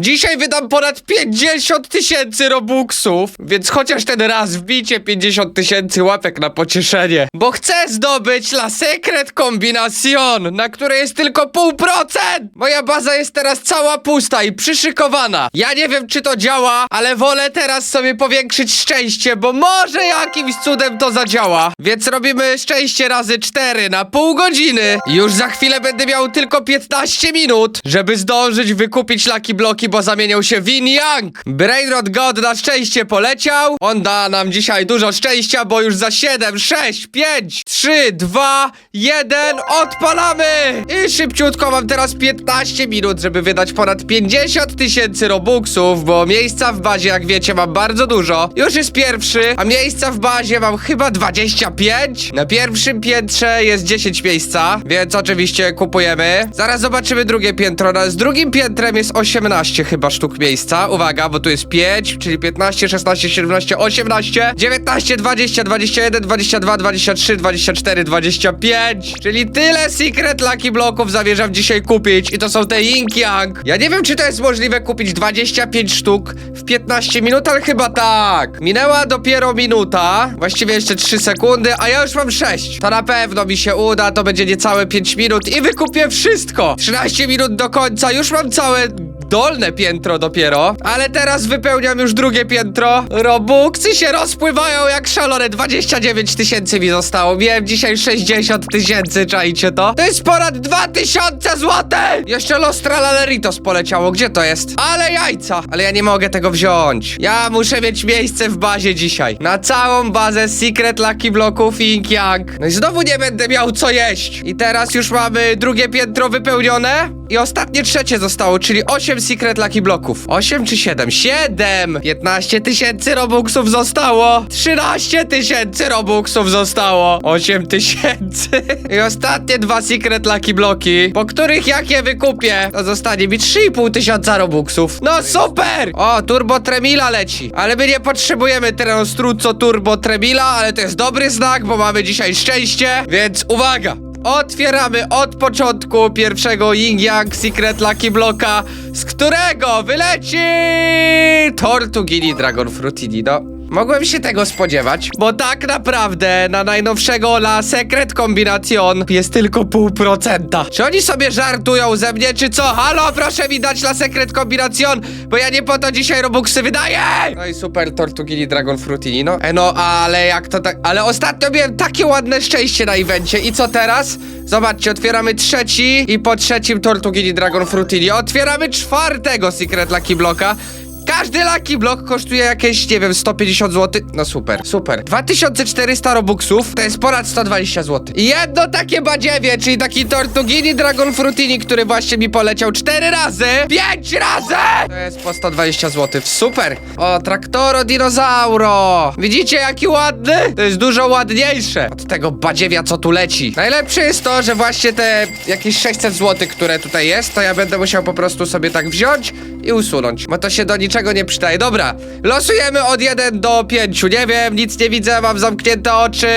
Dzisiaj wydam ponad 50 tysięcy robuxów, więc chociaż ten raz wbijcie 50 tysięcy łapek na pocieszenie, bo chcę zdobyć La Secret Combinacion, na której jest tylko pół procent! Moja baza jest teraz cała pusta i przyszykowana. Ja nie wiem, czy to działa, ale wolę teraz sobie powiększyć szczęście, bo może jakimś cudem to zadziała. Więc robimy szczęście razy 4 na pół godziny. Już za chwilę będę miał tylko 15 minut, żeby zdążyć wykupić Lucky Bloki, bo zamieniał się w Yin Yang. Brainrod God na szczęście poleciał. On da nam dzisiaj dużo szczęścia, bo już za 7, 6, 5, 3, 2, 1 odpalamy! I szybciutko mam teraz 15 minut, żeby wydać ponad 50 tysięcy robuxów, bo miejsca w bazie, jak wiecie, mam bardzo dużo. Już jest pierwszy, a miejsca w bazie mam chyba 25. Na pierwszym piętrze jest 10 miejsca, więc oczywiście kupujemy. Zaraz zobaczymy drugie piętro. Na, z drugim piętrem jest 18 chyba sztuk miejsca. Uwaga, bo tu jest 5, czyli 15, 16, 17, 18, 19, 20, 21, 22, 23, 24, 25. Czyli tyle Secret Lucky Bloków zamierzam dzisiaj kupić i to są te Ying Yang. Ja nie wiem, czy to jest możliwe kupić 25 sztuk w 15 minut, ale chyba tak. Minęła dopiero minuta, właściwie jeszcze 3 sekundy, a ja już mam 6. To na pewno mi się uda, to będzie niecałe 5 minut i wykupię wszystko. 13 minut do końca, już mam całe dolne piętro dopiero, ale teraz wypełniam już drugie piętro. Robuxy się rozpływają jak szalone. 29 tysięcy mi zostało. Miałem dzisiaj 60 tysięcy, czajcie to? To jest ponad 2000 zł! Jeszcze Los Tralaleritos poleciało. Gdzie to jest? Ale jajca! Ale ja nie mogę tego wziąć. Ja muszę mieć miejsce w bazie dzisiaj. Na całą bazę Secret Lucky Blocków i Ink Yang. No i znowu nie będę miał co jeść. I teraz już mamy drugie piętro wypełnione. I ostatnie trzecie zostało, czyli 8 Secret Lucky Bloków. 8 czy 7? 7! 15 tysięcy Robuxów zostało. 13 tysięcy Robuxów zostało. 8 tysięcy. I ostatnie dwa Secret Lucky Bloki, po których jak je wykupię, to zostanie mi 3,5 tysiąca Robuxów. No super! O, Turbo Tremila leci. Ale my nie potrzebujemy teraz Struco Turbo Tremila, ale to jest dobry znak, bo mamy dzisiaj szczęście, więc uwaga! Otwieramy od początku pierwszego Yin Yang Secret Lucky Bloka, z którego wyleci Tortugini Dragon Frutini. No, mogłem się tego spodziewać, bo tak naprawdę na najnowszego La Secret Combination jest tylko pół procenta. Czy oni sobie żartują ze mnie, czy co? Halo, proszę mi dać La Secret Combination, bo ja nie po to dzisiaj Robuxy wydaję! No i super Tortugini Dragon Frutini, no. E no, ale jak to tak... Ale ostatnio miałem takie ładne szczęście na evencie i co teraz? Zobaczcie, otwieramy trzeci i po trzecim Tortugini Dragon Frutini otwieramy czwartego Secret Lucky Bloka. Każdy Lucky Block kosztuje jakieś, nie wiem, 150 zł. No super, super. 2400 robuxów to jest ponad 120 zł. Jedno takie badziewie, czyli taki Tortugini Dragon Frutini, który właśnie mi poleciał 4 razy. 5 razy! To jest po 120 zł. Super. O, Traktoro Dinozauro. Widzicie, jaki ładny? To jest dużo ładniejsze od tego badziewia, co tu leci. Najlepsze jest to, że właśnie te jakieś 600 zł, które tutaj jest, to ja będę musiał po prostu sobie tak wziąć i usunąć, bo to się do niczego nie przydaje. Dobra, losujemy od 1 do 5. Nie wiem, nic nie widzę, mam zamknięte oczy.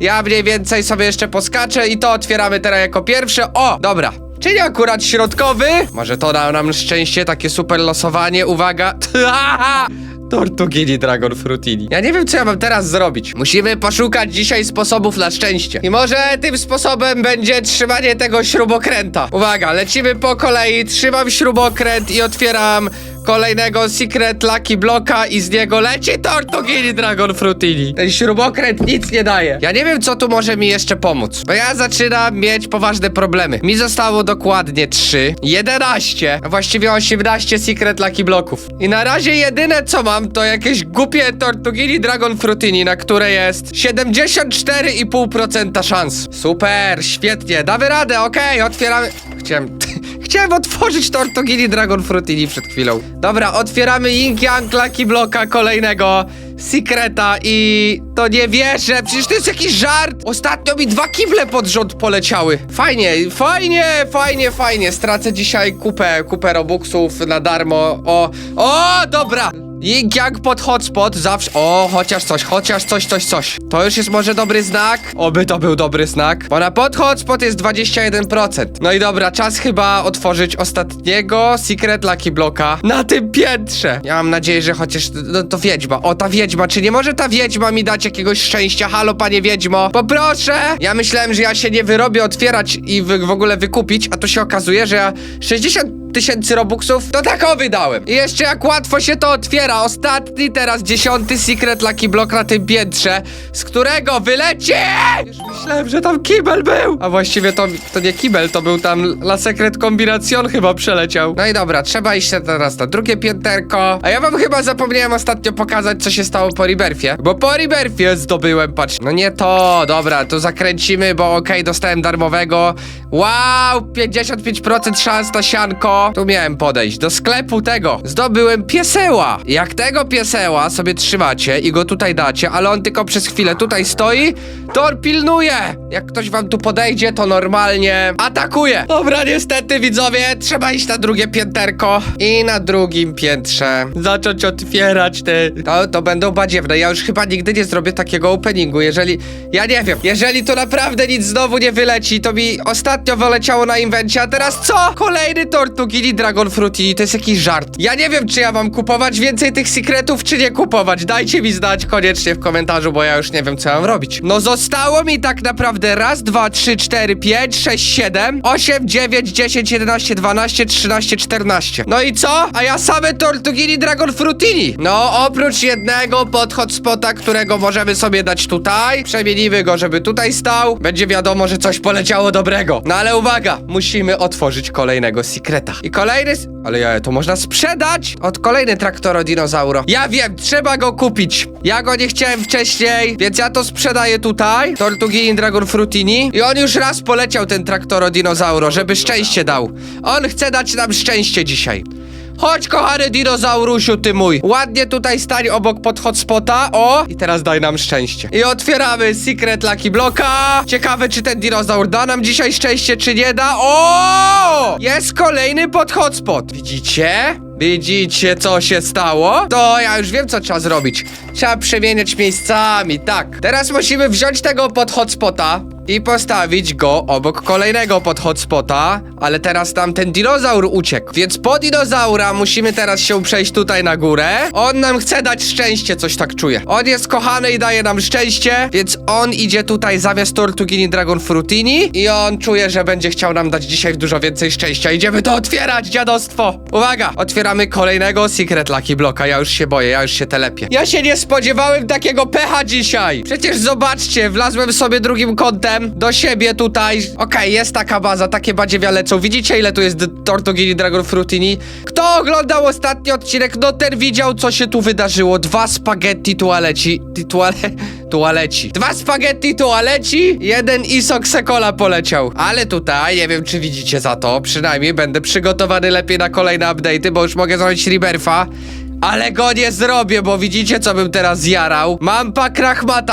Ja mniej więcej sobie jeszcze poskaczę i to otwieramy teraz jako pierwsze. O, dobra. Czyli akurat środkowy. Może to da nam szczęście, takie super losowanie. Uwaga. Tortugini Dragon Frutini. Ja nie wiem, co ja mam teraz zrobić. Musimy poszukać dzisiaj sposobów na szczęście. I może tym sposobem będzie trzymanie tego śrubokręta. Uwaga, lecimy po kolei. Trzymam śrubokręt i otwieram kolejnego Secret Lucky Bloka i z niego leci Tortugini Dragon Frutini. Ten śrubokręt nic nie daje. Ja nie wiem, co tu może mi jeszcze pomóc. Bo ja zaczynam mieć poważne problemy. Mi zostało dokładnie 3, 11, a właściwie 18 Secret Lucky Bloków. I na razie jedyne, co mam, to jakieś głupie Tortugini Dragon Frutini, na które jest 74,5% szans. Super, świetnie, damy radę, okej, otwieramy... Chciałem... Chciałem otworzyć Tortugini Dragon Frutini przed chwilą. Dobra, otwieramy Ying Yang Lucky Bloka kolejnego Secreta i to nie wierzę, przecież to jest jakiś żart. Ostatnio mi dwa kible pod rząd poleciały. Fajnie, fajnie, fajnie, fajnie. Stracę dzisiaj kupę, kupę robuxów na darmo. O, o, dobra. Yin Yang pod hotspot zawsze... O, chociaż coś, chociaż coś, coś, coś. To już jest może dobry znak? Oby to był dobry znak. Bo na pod hotspot jest 21%. No i dobra, czas chyba otworzyć ostatniego Secret Lucky Bloka na tym piętrze. Ja mam nadzieję, że chociaż... No to wiedźma. O, ta wiedźma. Czy nie może ta wiedźma mi dać jakiegoś szczęścia? Halo, panie wiedźmo. Poproszę! Ja myślałem, że ja się nie wyrobię otwierać i w, ogóle wykupić, a tu się okazuje, że ja 60 tysięcy robuxów, to tak o wydałem. I jeszcze jak łatwo się to otwiera. Ostatni teraz dziesiąty secret lucky block na tym piętrze, z którego wyleci! Już myślałem, że tam kibel był. A właściwie to, to nie kibel, to był tam La Secret Combination chyba przeleciał. No i dobra, trzeba iść teraz na drugie pięterko. A ja wam chyba zapomniałem ostatnio pokazać, co się stało po Rebirthie. Bo po Rebirthie zdobyłem, patrz. No nie to, dobra, to zakręcimy, bo okej, dostałem darmowego. Wow, 55% szans na sianko. Tu miałem podejść do sklepu tego. Zdobyłem pieseła. Jak tego pieseła sobie trzymacie i go tutaj dacie, ale on tylko przez chwilę tutaj stoi, to on pilnuje. Jak ktoś wam tu podejdzie, to normalnie atakuje. Dobra, niestety widzowie, trzeba iść na drugie pięterko i na drugim piętrze zacząć otwierać te... To, to będą badziewne. Ja już chyba nigdy nie zrobię takiego openingu, jeżeli... Ja nie wiem, jeżeli to naprawdę nic znowu nie wyleci, to mi ostatnio wyleciało na inwencie, a teraz co? Kolejny Tortugini Dragon Fruity, to jest jakiś żart. Ja nie wiem, czy ja mam kupować więcej tych sekretów, czy nie kupować. Dajcie mi znać koniecznie w komentarzu, bo ja już nie wiem, co mam robić. No zostało mi tak naprawdę raz, dwa, trzy, cztery, pięć, sześć, siedem, osiem, dziewięć, dziesięć, jedenaście, dwanaście, trzynaście, czternaście. No i co? A ja same Tortugini Dragon Fruitini. No, oprócz jednego pod hotspota, którego możemy sobie dać tutaj. Przemienimy go, żeby tutaj stał. Będzie wiadomo, że coś poleciało dobrego. No ale uwaga, musimy otworzyć kolejnego sekreta. I kolejny... Ale ja, to można sprzedać? Od kolejny traktoro dinozauro. Ja wiem, trzeba go kupić. Ja go nie chciałem wcześniej, więc ja to sprzedaję tutaj. Tortugini Dragon Fruitini. I on już raz poleciał ten traktoro dinozauro, żeby szczęście dał. On chce dać nam szczęście dzisiaj. Chodź, kochany dinozaurusiu, ty mój. Ładnie tutaj stań obok pod hotspota. O! I teraz daj nam szczęście. I otwieramy Secret Lucky Blocka. Ciekawe, czy ten dinozaur da nam dzisiaj szczęście, czy nie da. O! Jest kolejny pod hotspot. Widzicie? Widzicie, co się stało? To ja już wiem, co trzeba zrobić. Trzeba przemieniać miejscami, tak. Teraz musimy wziąć tego pod hotspota i postawić go obok kolejnego pod hotspota, ale teraz tam ten dinozaur uciekł. Więc po dinozaura musimy teraz się przejść tutaj na górę. On nam chce dać szczęście, coś tak czuję. On jest kochany i daje nam szczęście, więc on idzie tutaj zamiast Tortugini Dragon Fruitini i on czuje, że będzie chciał nam dać dzisiaj dużo więcej szczęścia. Idziemy to otwierać, dziadostwo! Uwaga, otwieramy kolejnego Secret Lucky Blocka. Ja już się boję, ja już się telepię. Ja się nie spodziewałem takiego pecha dzisiaj! Przecież zobaczcie, wlazłem sobie drugim kątem do siebie tutaj. Okej, jest taka baza, takie badziewia lecą. Widzicie, ile tu jest Tortugini Dragon Fruitini? Kto oglądał ostatni odcinek, no ten widział, co się tu wydarzyło. Dwa spaghetti tualeci. Tuale... Tualeci. Dwa spaghetti tualeci, jeden isok sekola poleciał. Ale tutaj, nie wiem, czy widzicie za to, przynajmniej będę przygotowany lepiej na kolejne update'y, bo już mogę zrobić Rebirth'a. Ale go nie zrobię, bo widzicie co bym teraz zjarał? Mam pak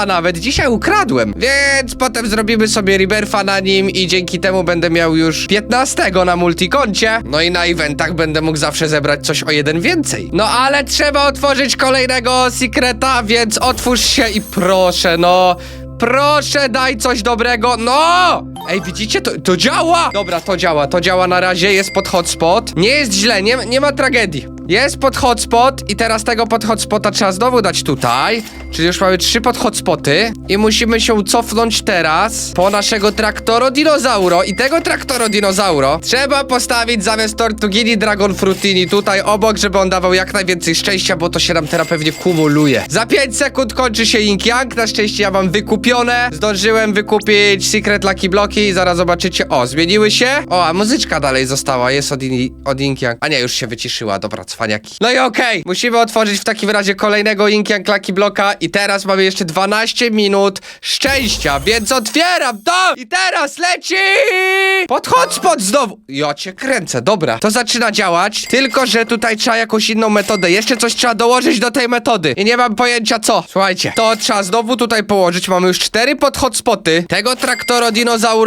nawet, dzisiaj ukradłem. Więc potem zrobimy sobie Rebirth'a na nim i dzięki temu będę miał już 15 na multikoncie. No i na eventach będę mógł zawsze zebrać coś o jeden więcej. No ale trzeba otworzyć kolejnego sekreta, więc otwórz się i proszę, no... Proszę, daj coś dobrego. No! Ej, widzicie? To, to działa! Dobra, to działa, to działa na razie, jest pod hotspot. Nie jest źle, nie, nie ma tragedii. Jest pod hotspot i teraz tego pod hotspota trzeba znowu dać tutaj. Czyli już mamy trzy pod hotspoty i musimy się cofnąć teraz po naszego traktoro dinozauro i tego traktoro dinozauro trzeba postawić zamiast Tortugini Dragon Fruitini tutaj obok, żeby on dawał jak najwięcej szczęścia, bo to się nam teraz pewnie kumuluje. Za 5 sekund kończy się Ink Yang, na szczęście ja mam wykupione. Zdążyłem wykupić Secret Lucky Bloki i zaraz zobaczycie. O, zmieniły się. O, a muzyczka dalej została, jest od, in, od Yang. A nie, już się wyciszyła, dobra, cwaniaki. No i okej, musimy otworzyć w takim razie kolejnego Ink Yang Lucky Bloka i teraz mamy jeszcze 12 minut szczęścia, więc otwieram to i teraz leci! Pod hotspot znowu! Ja cię kręcę, dobra. To zaczyna działać, tylko że tutaj trzeba jakąś inną metodę. Jeszcze coś trzeba dołożyć do tej metody i nie mam pojęcia co. Słuchajcie, to trzeba znowu tutaj położyć. Mamy już cztery pod hotspoty. Tego traktoro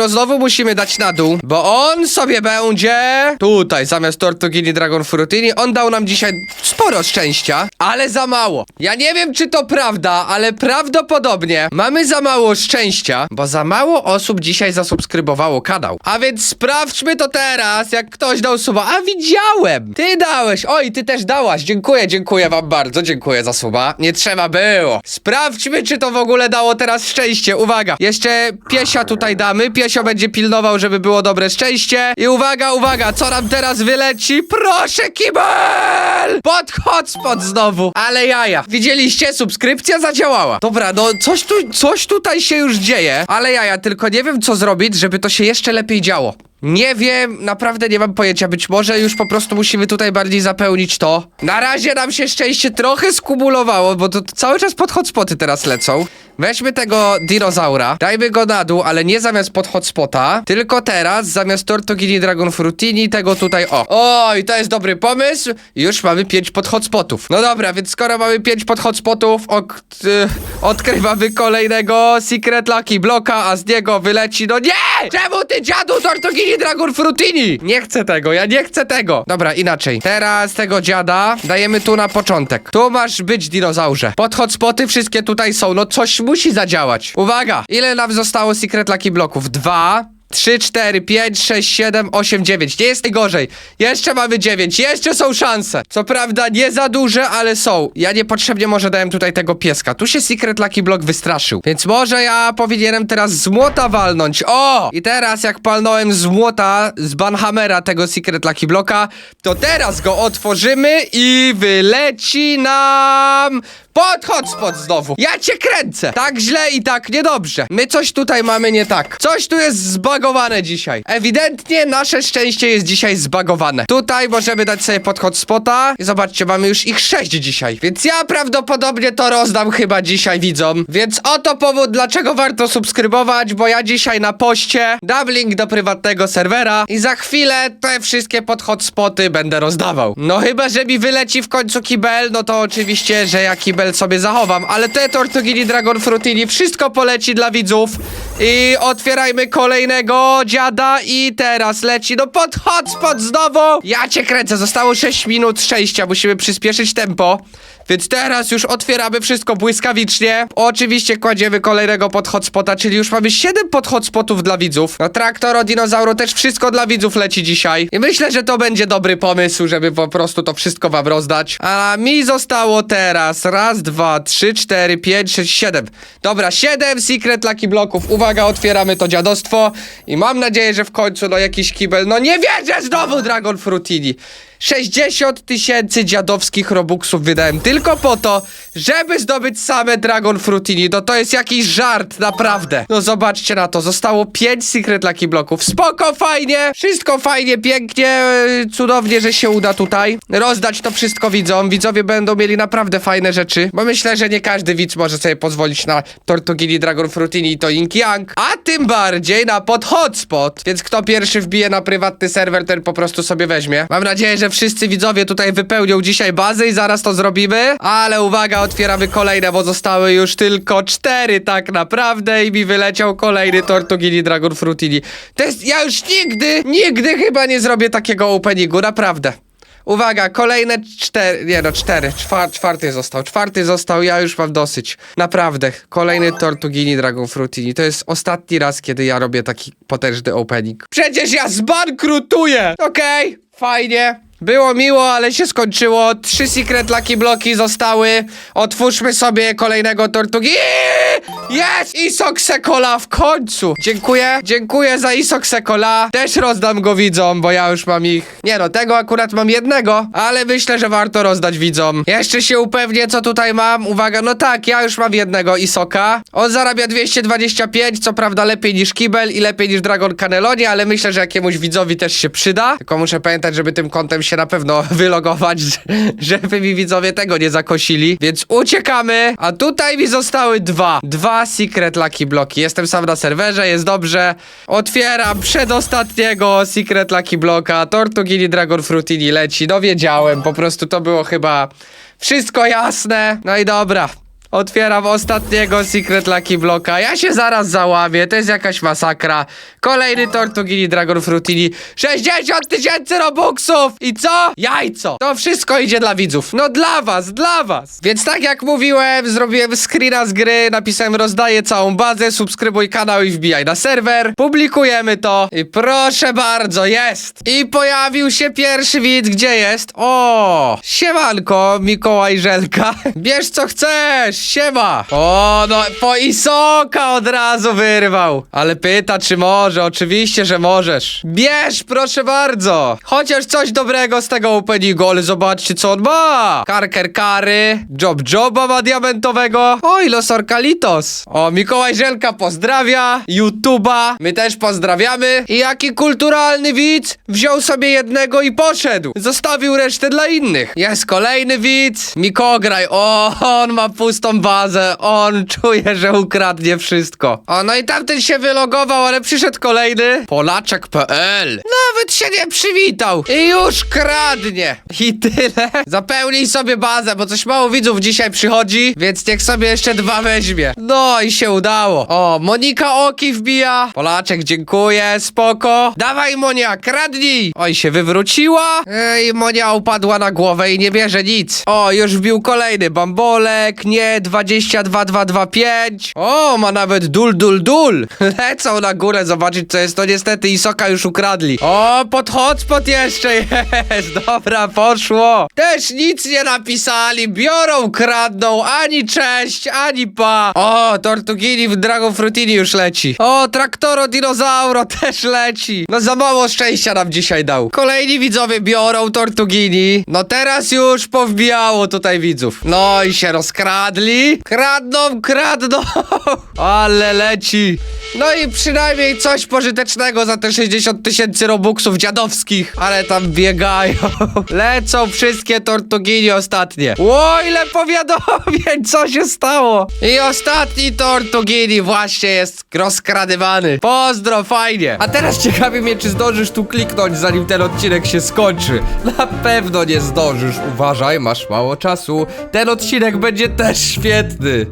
dinozauro znowu musimy dać na dół, bo on sobie będzie tutaj zamiast tortugini Dragon Frutini. On dał nam dzisiaj sporo szczęścia, ale za mało. Ja nie wiem, czy to prawda, ale prawdopodobnie mamy za mało szczęścia, bo za mało osób dzisiaj zasubskrybowało kanał. A więc sprawdźmy to teraz, jak ktoś dał suba. A widziałem! Ty dałeś! Oj, ty też dałaś. Dziękuję, dziękuję wam bardzo, dziękuję za suba. Nie trzeba było. Sprawdźmy, czy to w ogóle dało teraz szczęście. Uwaga, jeszcze piesia tutaj damy. Piesio będzie pilnował, żeby było dobre szczęście. I uwaga, uwaga, co nam teraz wyleci? Proszę, kibel! Pod hotspot znowu. Ale jaja. Widzieliście? Subskrypcja zadziałała. Dobra, no coś tu, coś tutaj się już dzieje. Ale jaja, tylko nie wiem, co zrobić, żeby to się jeszcze lepiej działo. Nie wiem, naprawdę nie mam pojęcia. Być może już po prostu musimy tutaj bardziej zapełnić to. Na razie nam się szczęście trochę skumulowało, bo to cały czas pod hotspoty teraz lecą. Weźmy tego dinozaura, dajmy go na dół, ale nie zamiast pod hotspota, tylko teraz zamiast Tortugini Dragon Frutini tego tutaj o. Oj, to jest dobry pomysł. Już mamy 5 pod hotspotów. No dobra, więc skoro mamy 5 pod hotspotów, ok, odkrywamy kolejnego Secret Lucky Bloka, a z niego wyleci, no nie! Czemu ty dziadu Tortugini Dragon Frutini? Nie chcę tego, ja nie chcę tego. Dobra, inaczej. Teraz tego dziada dajemy tu na początek. Tu masz być dinozaurze. Pod hotspoty wszystkie tutaj są, no coś musi zadziałać. Uwaga! Ile nam zostało Secret Lucky Bloków? Dwa. 3, 4, 5, 6, 7, 8, 9. Nie jest najgorzej. Jeszcze mamy 9. Jeszcze są szanse. Co prawda nie za duże, ale są. Ja niepotrzebnie może dałem tutaj tego pieska. Tu się Secret Lucky Block wystraszył. Więc może ja powinienem teraz z młota walnąć. O! I teraz jak palnąłem z młota, z Banhamera tego Secret Lucky Blocka, to teraz go otworzymy i wyleci nam... Pod hotspot znowu. Ja cię kręcę. Tak źle i tak niedobrze. My coś tutaj mamy nie tak. Coś tu jest zbagowane dzisiaj. Ewidentnie nasze szczęście jest dzisiaj zbagowane. Tutaj możemy dać sobie pod hotspota. I zobaczcie, mamy już ich sześć dzisiaj. Więc ja prawdopodobnie to rozdam chyba dzisiaj widzom. Więc oto powód, dlaczego warto subskrybować, bo ja dzisiaj na poście dam link do prywatnego serwera i za chwilę te wszystkie pod hotspoty będę rozdawał. No chyba, że mi wyleci w końcu kibel, no to oczywiście, że ja kibel sobie zachowam, ale te Tortugini Dragon Frutini wszystko poleci dla widzów i otwierajmy kolejnego dziada i teraz leci no pod hotspot znowu! Ja cię kręcę, zostało 6 minut szczęścia, musimy przyspieszyć tempo. Więc teraz już otwieramy wszystko błyskawicznie. Oczywiście kładziemy kolejnego pod hotspota, czyli już mamy 7 pod hotspotów dla widzów. No traktoro, dinozauro, też wszystko dla widzów leci dzisiaj. I myślę, że to będzie dobry pomysł, żeby po prostu to wszystko wam rozdać. A mi zostało teraz raz, dwa, trzy, cztery, pięć, sześć, siedem. Dobra, siedem secret lucky bloków. Uwaga, otwieramy to dziadostwo. I mam nadzieję, że w końcu no jakiś kibel. No nie wierzę znowu Dragon Frutini. 60 tysięcy dziadowskich robuxów wydałem tylko po to, żeby zdobyć same Dragon Frutini. No to jest jakiś żart, naprawdę. No zobaczcie na to, zostało 5 Secret Lucky bloków. Spoko, fajnie, wszystko fajnie, pięknie, e, cudownie, że się uda tutaj rozdać to wszystko widzom. Widzowie będą mieli naprawdę fajne rzeczy, bo myślę, że nie każdy widz może sobie pozwolić na Tortugini, Dragon Frutini i to Ink Yang, a tym bardziej na pod hotspot. Więc kto pierwszy wbije na prywatny serwer, ten po prostu sobie weźmie. Mam nadzieję, że wszyscy widzowie tutaj wypełnią dzisiaj bazy i zaraz to zrobimy. Ale uwaga, otwieramy kolejne, bo zostały już tylko cztery tak naprawdę i mi wyleciał kolejny Tortugini Dragon Frutini. To jest, ja już nigdy, nigdy chyba nie zrobię takiego openingu, naprawdę. Uwaga, kolejne cztery, nie no cztery, czwar, czwarty został, czwarty został, ja już mam dosyć. Naprawdę, kolejny Tortugini Dragon Frutini, to jest ostatni raz, kiedy ja robię taki potężny opening. Przecież ja zbankrutuję! Okej, fajnie. Było miło, ale się skończyło. Trzy Secret Lucky Bloki zostały. Otwórzmy sobie kolejnego Tortugi. Jest! Isok Sekola w końcu! Dziękuję, dziękuję za Isok Sekola. Też rozdam go widzom, bo ja już mam ich... Nie no, tego akurat mam jednego, ale myślę, że warto rozdać widzom. Jeszcze się upewnię, co tutaj mam. Uwaga, no tak, ja już mam jednego Isoka. On zarabia 225, co prawda lepiej niż Kibel i lepiej niż Dragon Cannelloni, ale myślę, że jakiemuś widzowi też się przyda. Tylko muszę pamiętać, żeby tym kontem się się na pewno wylogować, żeby mi widzowie tego nie zakosili. Więc uciekamy, a tutaj mi zostały dwa. Dwa Secret Lucky Bloki. Jestem sam na serwerze, jest dobrze. Otwieram przedostatniego Secret Lucky Bloka. Tortugini Dragon Frutini leci. No wiedziałem, po prostu to było chyba wszystko jasne. No i dobra. Otwieram ostatniego Secret Lucky Bloka. Ja się zaraz załamię, to jest jakaś masakra. Kolejny Tortugini Dragon Frutini. 60 tysięcy Robuxów! I co? Jajco! To wszystko idzie dla widzów. No dla was, dla was. Więc tak jak mówiłem, zrobiłem screena z gry, napisałem rozdaję całą bazę, subskrybuj kanał i wbijaj na serwer. Publikujemy to. I proszę bardzo, jest. I pojawił się pierwszy widz, gdzie jest? O! Siemanko, Mikołaj Żelka. Bierz co chcesz, siema. O, no po Isoka od razu wyrwał. Ale pyta, czy może. Oczywiście, że możesz. Bierz, proszę bardzo. Chociaż coś dobrego z tego openingu, ale zobaczcie, co on ma. Karker Kary, Job Joba ma diamentowego. Oj, Los Orkalitos. O, Mikołaj Żelka pozdrawia. YouTube'a. My też pozdrawiamy. I jaki kulturalny widz wziął sobie jednego i poszedł. Zostawił resztę dla innych. Jest kolejny widz. Mikograj. O, on ma pustą bazę. On czuje, że ukradnie wszystko. O, no i tamten się wylogował, ale przyszedł kolejny. Polaczek.pl Nawet się nie przywitał. I już kradnie. I tyle. Zapełnij sobie bazę, bo coś mało widzów dzisiaj przychodzi, więc niech sobie jeszcze dwa weźmie. No i się udało. O, Monika Oki wbija. Polaczek, dziękuję, spoko. Dawaj, Monia, kradnij. Oj, się wywróciła. Ej, Monia upadła na głowę i nie bierze nic. O, już wbił kolejny. Bambolek, nie, 22225. O, ma nawet dul, dul, dul. Lecą na górę zobaczyć, co jest. To niestety Isoka już ukradli. O, pod hotspot jeszcze jest. Dobra, poszło. Też nic nie napisali. Biorą, kradną. Ani cześć, ani pa. O, Tortugini w Dragon Frutini już leci. O, Traktoro Dinozauro też leci. No za mało szczęścia nam dzisiaj dał. Kolejni widzowie biorą Tortugini. No teraz już powbijało tutaj widzów. No i się rozkradli. Kradną, kradną. Ale leci. No i przynajmniej coś pożytecznego za te 60 tysięcy robuxów dziadowskich. Ale tam biegają. Lecą wszystkie tortugini ostatnie. Ło, ile powiadomień, co się stało? I ostatni tortugini właśnie jest rozkradywany. Pozdro, fajnie. A teraz ciekawi mnie, czy zdążysz tu kliknąć, zanim ten odcinek się skończy. Na pewno nie zdążysz. Uważaj, masz mało czasu. Ten odcinek będzie też świetny.